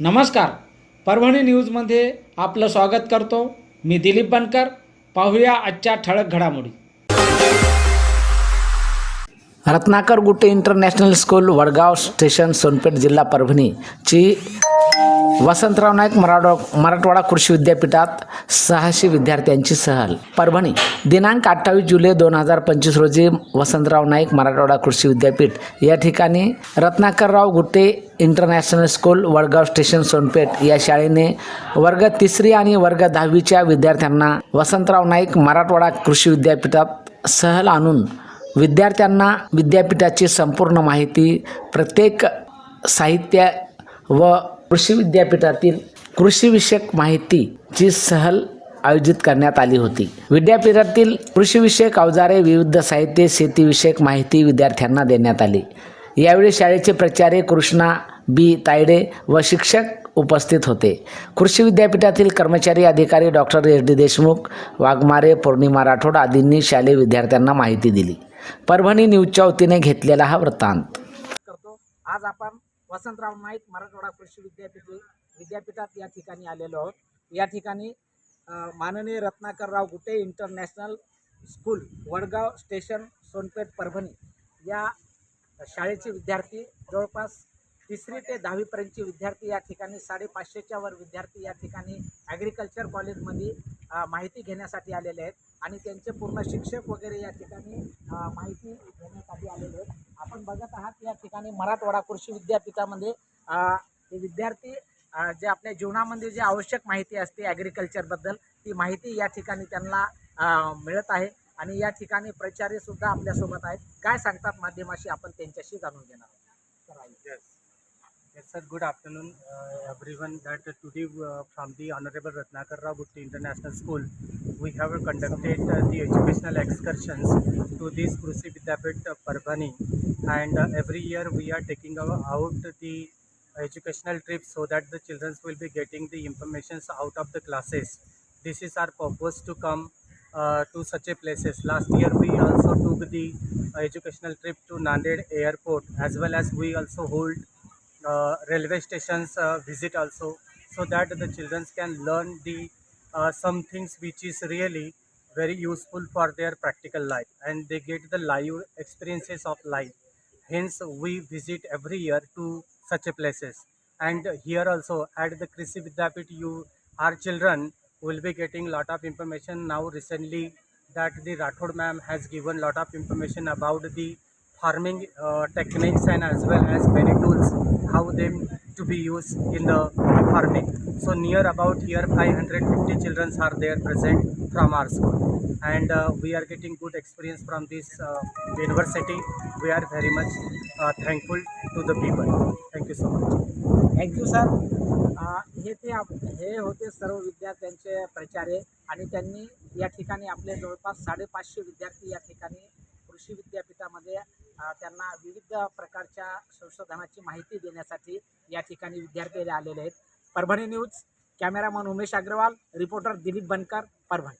नमस्कार. परभणी न्यूजमध्ये आपलं स्वागत करतो. मी दिलीप बनकर. पाहूया आजच्या ठळक घडामोडी. Ratnakar Gutte international school Wadgaon station Sonpeth जिल्हा परभणीची वसंतराव नाईक मराठवा मराठवाडा कृषी विद्यापीठात सहाशे विद्यार्थ्यांची सहल. परभणी दिनांक अठ्ठावीस जुलै दोन हजार पंचवीस रोजी वसंतराव नाईक मराठवाडा कृषी विद्यापीठ. या ठिकाणी Ratnakarrao Gutte international school Wadgaon station Sonpeth या शाळेने वर्ग तिसरी आणि वर्ग दहावीच्या विद्यार्थ्यांना वसंतराव नाईक मराठवाडा कृषी विद्यापीठात सहल आणून विद्यार्थ्यांना विद्यापीठाची संपूर्ण माहिती प्रत्येक साहित्य व कृषी विद्यापीठातील कृषीविषयक माहितीची सहल आयोजित करण्यात आली होती. विद्यापीठातील कृषीविषयक अवजारे विविध साहित्य शेतीविषयक माहिती विद्यार्थ्यांना देण्यात आली. यावेळी शाळेचे प्राचार्य कृष्णा बी. तायडे व शिक्षक उपस्थित होते. कृषी विद्यापीठातील कर्मचारी अधिकारी doctor S. D. Deshmukh Waghmare Pournima Rathod आदींनी शालेय विद्यार्थ्यांना माहिती दिली. परभणी न्यूजच्या वतीने घेतलेला हा वृत्तांत. आज आपण वसंतराव नाईक मराठवाडा कृषी विद्यापीठ विद्यापीठात या ठिकाणी आलेलो आहोत. या ठिकाणी माननीय Ratnakarrao Gute international school Wadgaon station Sonpeth Parbhani या शाळेचे विद्यार्थी जवळपास तिसरी ते दहावीपर्यंतचे विद्यार्थी या ठिकाणी साडेपाचशेच्या वर विद्यार्थी या ठिकाणी ॲग्रिकल्चर कॉलेजमध्ये माहिती घेण्यासाठी आलेले आहेत. आणि त्यांचे पूर्ण शिक्षक वगैरे या ठिकाणी माहिती घेण्यासाठी आलेले आहेत. आपण बघत आहात या ठिकाणी मराठवाडा कृषी विद्यापीठामध्ये हे विद्यार्थी जे आपल्या जीवनामध्ये जे आवश्यक माहिती असते ॲग्रिकल्चरबद्दल ती माहिती या ठिकाणी त्यांना मिळत आहे. आणि या ठिकाणी प्रचारे सुद्धा आपल्यासोबत आहेत. काय सांगतात माध्यमाशी आपण त्यांच्याशी जाणून घेणार आहोत? Yes. Sir. Good afternoon, uh, everyone. That uh, today uh, from the Honorable Ratnakar Rao Gutti International School, we have uh, conducted uh, the educational excursions to this Krushi Vidyapit uh, Parbhani, and uh, every year we are taking out the educational trip so that the children will be getting the informations out of the classes. This is our purpose to come uh, to such a places. Last year we also took the uh, educational trip to Nanded Airport, as well as we also hold railway stations uh, visit also so that the children can learn the uh, some things which is really very useful for their practical life and they get the live experiences of life. Hence we visit every year to such a places. And here also at the krishi vidyapit you our children will be getting lot of information. Now recently that the rathod ma'am has given lot of information about the farming uh, techniques and as well as many tools how them to be used in the farming so near about here 550 children are there present from our school and uh, we are getting good experience from this uh, university we are very much uh, thankful to the people thank you so much thank you sir हे ते आप हे होते सर्व विद्यार्थ्यांचे प्रचारे आणि त्यांनी या ठिकाणी आपले जवळपास साडेपाचशे विद्यार्थी या ठिकाणी कृषी विद्यापीठामध्ये त्यांना विविध प्रकारच्या संशोधनाची माहिती देण्यासाठी या ठिकाणी विद्यार्थी आलेले आहेत. Parbhani news cameraman Umesh Agarwal reporter Dilip Bankar Parbhani.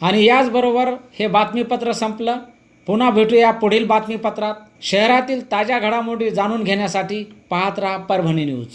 आणि याचबरोबर हे बातमीपत्र संपलं. पुन्हा भेटूया पुढील बातमीपत्रात. शहरातील ताज्या घडामोडी जाणून घेण्यासाठी पाहत राहा परभणी न्यूज.